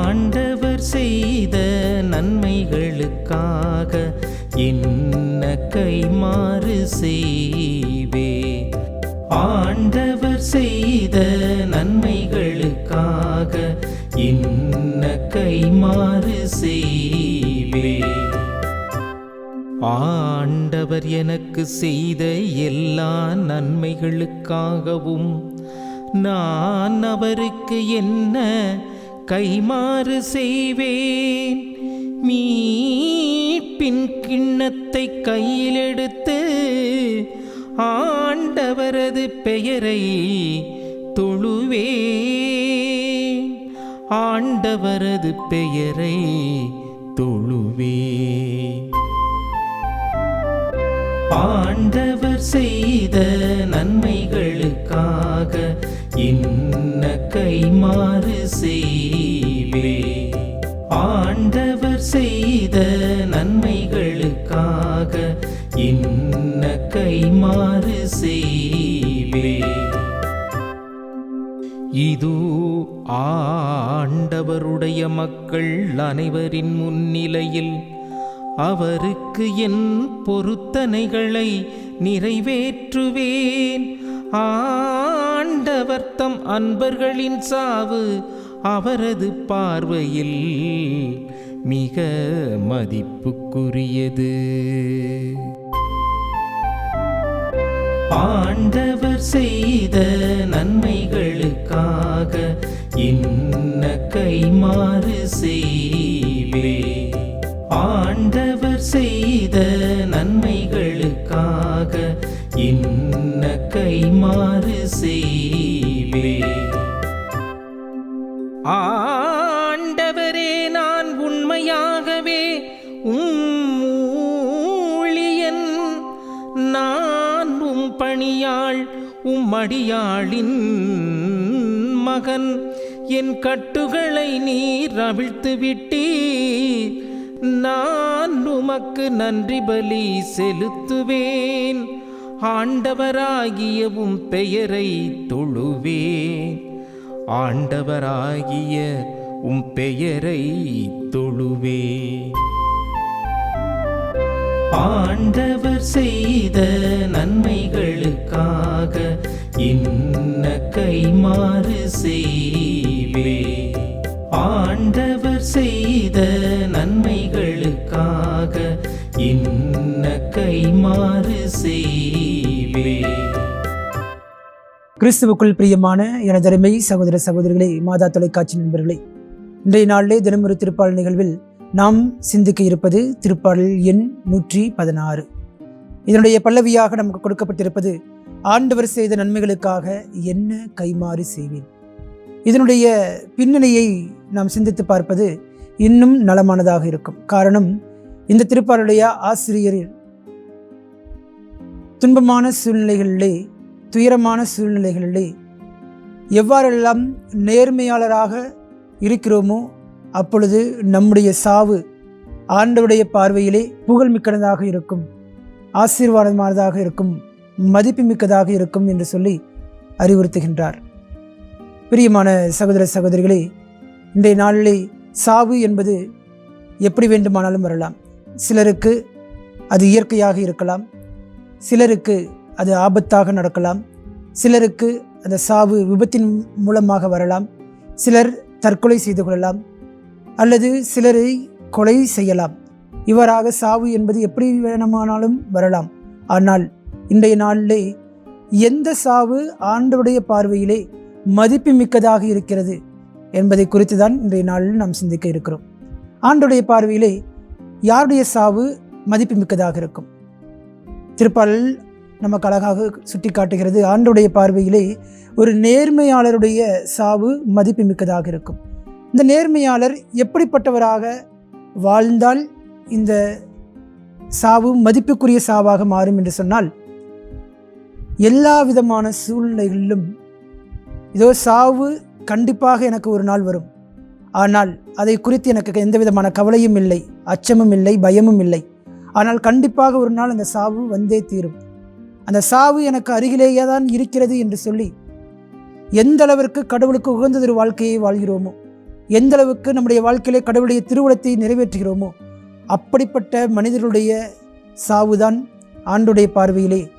ஆண்டவர் செய்த நன்மைகளுக்காக என்ன கைமாறு செய்வே. ஆண்டவர் செய்த நன்மைகளுக்காக என்ன கைமாறு செய்வே. ஆண்டவர் எனக்கு செய்த எல்லா நன்மைகளுக்காகவும் நான் அவருக்கு என்ன கைமாறு செய்வேன். மீட்பின் கிண்ணத்தை கையிலெடுத்து ஆண்டவரது பெயரை தொழுவேன். ஆண்டவரது பெயரை தொழுவேன். ஆண்டவர் செய்த நன்மைகளுக்காக இன்ன கைமாறு செய்வே. ஆண்டவர் செய்த நன்மைகளுக்காக இன்ன கைமாறு செய்வே. இது ஆண்டவருடைய மக்கள் அனைவரின் முன்னிலையில் அவருக்கு என் பொருத்தனைகளை நிறைவேற்றுவேன். ஆ ஆண்டவர் தம் அன்பர்களின் சாவு அவரது பார்வையில் மிக மதிப்புக்குரியது. ஆண்டவர் செய்த நன்மைகளுக்காக இன்ன கைமாறு செய் உம்மடியாளின் உம் மகன் என் கட்டுகளை நீர் அவிழ்த்து விட்டீர். நான் உமக்கு நன்றி பலி செலுத்துவேன். ஆண்டவராகிய உம் பெயரை தொழுவேன். ஆண்டவராகிய உம் பெயரை தொழுவேன். ஆண்டவர் செய்த நன்மைகளுக்காக இன்ன கைமாறு செய்வே. ஆண்டவர் செய்த நன்மைகளுக்காக இன்ன கைமாறு செய்வே. கிறிஸ்துவுக்குள் பிரியமான எனதருமை சகோதர சகோதரிகளே மாதா தொலைக்காட்சி நண்பர்களே இன்றைய நாளிலே தினமொரு திருப்பாள் நிகழ்வில் நாம் சிந்திக்க இருப்பது திருப்பாடல் எண் நூற்றி பதினாறு. இதனுடைய பல்லவியாக நமக்கு கொடுக்கப்பட்டிருப்பது ஆண்டவர் செய்த நன்மைகளுக்காக என்ன கைமாறு செய்வேன்? இதனுடைய பின்னணியை நாம் சிந்தித்து பார்ப்பது இன்னும் நலமானதாக இருக்கும். காரணம் இந்த திருப்பாடலுடைய ஆசிரியர் துன்பமான சூழ்நிலைகளிலே துயரமான சூழ்நிலைகளிலே எவ்வாறெல்லாம் நேர்மையாளராக இருக்கிறோமோ அப்பொழுது நம்முடைய சாவு ஆண்டவுடைய பார்வையிலே புகழ்மிக்கதாக இருக்கும் ஆசீர்வாதமானதாக இருக்கும் மதிப்புமிக்கதாக இருக்கும் என்று சொல்லி அறிவுறுத்துகின்றார். பிரியமான சகோதர சகோதரிகளே இன்றைய நாளிலே சாவு என்பது எப்படி வேண்டுமானாலும் வரலாம். சிலருக்கு அது இயற்கையாக இருக்கலாம் சிலருக்கு அது ஆபத்தாக நடக்கலாம் சிலருக்கு அந்த சாவு விபத்தின் மூலமாக வரலாம் சிலர் தற்கொலை செய்து கொள்ளலாம் அல்லது சிலரை கொலை செய்யலாம். இவராக சாவு என்பது எப்படி வேணுமானாலும் வரலாம். ஆனால் இன்றைய நாளிலே எந்த சாவு ஆண்டுடைய பார்வையிலே மதிப்புமிக்கதாக இருக்கிறது என்பதை குறித்து தான் இன்றைய நாளில் நாம் சிந்திக்க இருக்கிறோம். ஆண்டுடைய பார்வையிலே யாருடைய சாவு மதிப்புமிக்கதாக இருக்கும்? திருப்பாடல் நமக்கு அழகாக சுட்டி காட்டுகிறது ஆண்டுடைய பார்வையிலே ஒரு நேர்மையாளருடைய சாவு மதிப்புமிக்கதாக இருக்கும். இந்த நேர்மையாளர் எப்படிப்பட்டவராக வாழ்ந்தால் இந்த சாவு மதிப்புக்குரிய சாவாக மாறும் என்று சொன்னால் எல்லா விதமான சூழ்நிலைகளிலும் இதோ சாவு கண்டிப்பாக எனக்கு ஒரு நாள் வரும். ஆனால் அதை குறித்து எனக்கு எந்த விதமான கவலையும் இல்லை அச்சமும் இல்லை பயமும் இல்லை. ஆனால் கண்டிப்பாக ஒரு நாள் அந்த சாவு வந்தே தீரும். அந்த சாவு எனக்கு அருகிலேயே தான் இருக்கிறது என்று சொல்லி எந்த அளவிற்கு கடவுளுக்கு உகந்ததொரு வாழ்க்கையை வாழ்கிறோமோ எந்த அளவுக்கு நம்முடைய வாழ்க்கையிலே கடவுளுடைய திருவுளத்தை நிறைவேற்றுகிறோமோ அப்படிப்பட்ட மனிதர்களுடைய சாவுதான் ஆண்டுடைய பார்வையிலே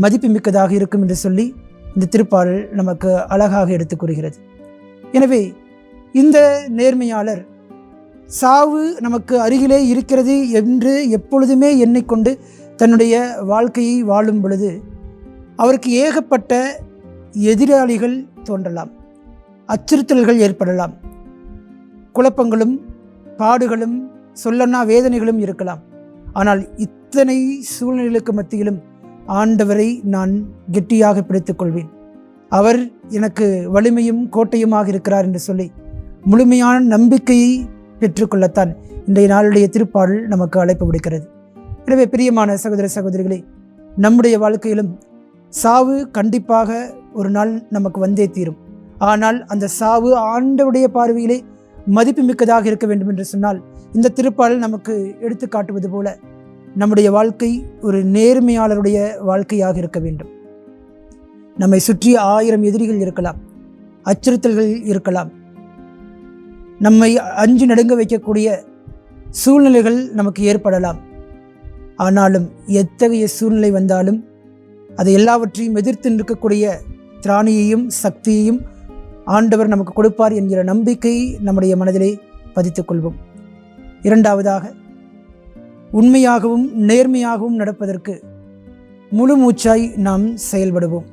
மதிப்புமிக்கதாக இருக்கும் என்று சொல்லி இந்த திருப்பாடல் நமக்கு அழகாக எடுத்துக் கூறுகிறது. எனவே இந்த நேர்மையாளர் சாவு நமக்கு அருகிலே இருக்கிறது என்று எப்பொழுதுமே எண்ணிக்கொண்டு தன்னுடைய வாழ்க்கையை வாழும் பொழுது அவருக்கு ஏகப்பட்ட எதிராளிகள் தோன்றலாம். அச்சுறுத்தல்கள் ஏற்படலாம். குழப்பங்களும் பாடுகளும் சொல்லனா வேதனைகளும் இருக்கலாம். ஆனால் இத்தனை சூழ்நிலைகளுக்கு மத்தியிலும் ஆண்டவரை நான் கெட்டியாக பிடித்துக் கொள்வேன். அவர் எனக்கு வலிமையும் கோட்டையுமாக இருக்கிறார் என்று சொல்லி முழுமையான நம்பிக்கையை பெற்றுக்கொள்ளத்தான் இன்றைய நாளுடைய திருப்பாடல் நமக்கு அழைப்பு விடுக்கிறது. எனவே பிரியமான சகோதர சகோதரிகளே நம்முடைய வாழ்க்கையிலும் சாவு கண்டிப்பாக ஒரு நாள் நமக்கு வந்தே தீரும். ஆனால் அந்த சாவு ஆண்டவருடைய பார்வையிலே மதிப்புமிக்கதாக இருக்க வேண்டும் என்று சொன்னால் இந்த திருப்பாடல் நமக்கு எடுத்து காட்டுவது போல நம்முடைய வாழ்க்கை ஒரு நேர்மையாளருடைய வாழ்க்கையாக இருக்க வேண்டும். நம்மை சுற்றி ஆயிரம் எதிரிகள் இருக்கலாம் அச்சுறுத்தல்கள் இருக்கலாம். நம்மை அஞ்சு நடுங்க வைக்கக்கூடிய சூழ்நிலைகள் நமக்கு ஏற்படலாம். ஆனாலும் எத்தகைய சூழ்நிலை வந்தாலும் அதை எல்லாவற்றையும் எதிர்த்து நிற்கக்கூடிய திராணியையும் சக்தியையும் ஆண்டவர் நமக்கு கொடுப்பார் என்கிற நம்பிக்கை நம்முடைய மனதிலே பதித்துக் கொள்வோம் இரண்டாவதாக உண்மையாகவும் நேர்மையாகவும் நடப்பதற்கு முழு மூச்சாய் நாம் செயல்படுவோம்.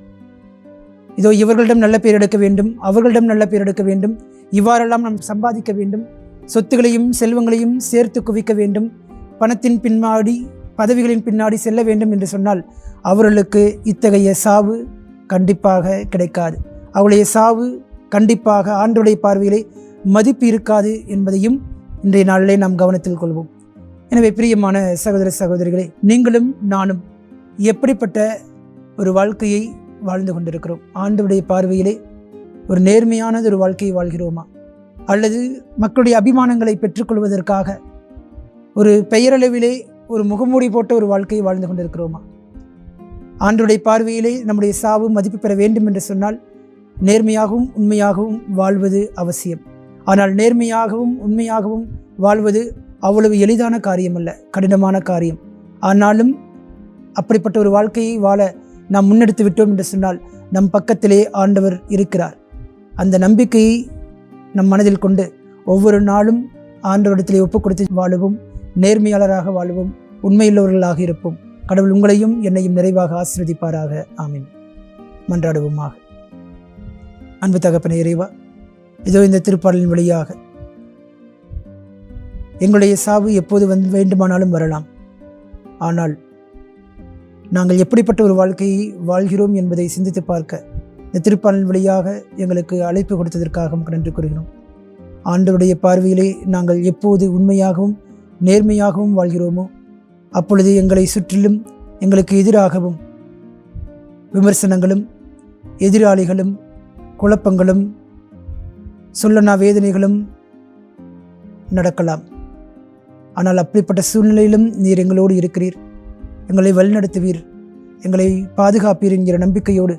இதோ இவர்களிடம் நல்ல பேர் எடுக்க வேண்டும் அவர்களிடம் நல்ல பேர் எடுக்க வேண்டும் இவ்வாறெல்லாம் நாம் சம்பாதிக்க வேண்டும் சொத்துகளையும் செல்வங்களையும் சேர்த்து குவிக்க வேண்டும் பணத்தின் பின்னாடி பதவிகளின் பின்னாடி செல்ல வேண்டும் என்று சொன்னால் அவர்களுக்கு இத்தகைய சாவு கண்டிப்பாக கிடைக்காது. அவளுடைய சாவு கண்டிப்பாக ஆண்டுடைய பார்வையிலே மதிப்பு இருக்காது என்பதையும் இன்றைய நாளிலே நாம் கவனத்தில் கொள்வோம். எனவே பிரியமான சகோதர சகோதரிகளே நீங்களும் நானும் எப்படிப்பட்ட ஒரு வாழ்க்கையை வாழ்ந்து கொண்டிருக்கிறோம்? ஆண்டுடைய பார்வையிலே ஒரு நேர்மையானது ஒரு வாழ்க்கையை வாழ்கிறோமா? அல்லது மக்களுடைய அபிமானங்களை பெற்றுக்கொள்வதற்காக ஒரு பெயரளவிலே ஒரு முகமூடி போட்ட ஒரு வாழ்க்கையை வாழ்ந்து கொண்டிருக்கிறோமா? ஆண்டுடைய பார்வையிலே நம்முடைய சாவு மதிப்பு பெற வேண்டும் என்று சொன்னால் நேர்மையாகவும் உண்மையாகவும் வாழ்வது அவசியம். ஆனால் நேர்மையாகவும் உண்மையாகவும் வாழ்வது அவ்வளவு எளிதான காரியம் அல்ல கடினமான காரியம். ஆனாலும் அப்படிப்பட்ட ஒரு வாழ்க்கையை வாழ நாம் முன்னெடுத்து விட்டோம் என்று சொன்னால் நம் பக்கத்திலே ஆண்டவர் இருக்கிறார். அந்த நம்பிக்கையை நம் மனதில் கொண்டு ஒவ்வொரு நாளும் ஆண்டவரிடத்திலே ஒப்புக் கொடுத்து வாழுவோம் நேர்மையாளராக வாழுவோம் உண்மையுள்ளவர்களாக இருப்போம். கடவுள் உங்களையும் என்னையும் நிறைவாக ஆசிர்வதிப்பாராக. ஆமீன். மன்றாடுவோமாக. அன்பு தகப்பன இறைவா இதோ இந்த திருப்பாடலின் வழியாக. எங்களுடைய சாவு எப்போது வந்து வேண்டுமானாலும் வரலாம். ஆனால் நாங்கள் எப்படிப்பட்ட ஒரு வாழ்க்கையை வாழ்கிறோம் என்பதை சிந்தித்து பார்க்க இந்த திருப்பாடல் வழியாக எங்களுக்கு அழைப்பு கொடுத்ததற்காக நன்றி கூறுகிறோம். ஆண்டவருடைய பார்வையிலே நாங்கள் எப்போது உண்மையாகவும் நேர்மையாகவும் வாழ்கிறோமோ அப்பொழுது எங்களை சுற்றிலும் எங்களுக்கு எதிராகவும் விமர்சனங்களும் எதிராளிகளும் குழப்பங்களும் சொல்லனா வேதனைகளும் நடக்கலாம். ஆனால் அப்படிப்பட்ட சூழ்நிலையிலும் நீர் எங்களோடு இருக்கிறீர். எங்களை வழிநடத்துவீர். எங்களை பாதுகாப்பீர் என்கிற நம்பிக்கையோடு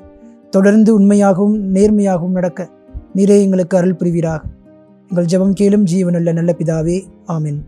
தொடர்ந்து உண்மையாகவும் நேர்மையாகவும் நடக்க நீரே எங்களுக்கு அருள் புரிவீராக. எங்கள் ஜெபம் கேளும் ஜீவனுள்ள நல்ல பிதாவே ஆமின்.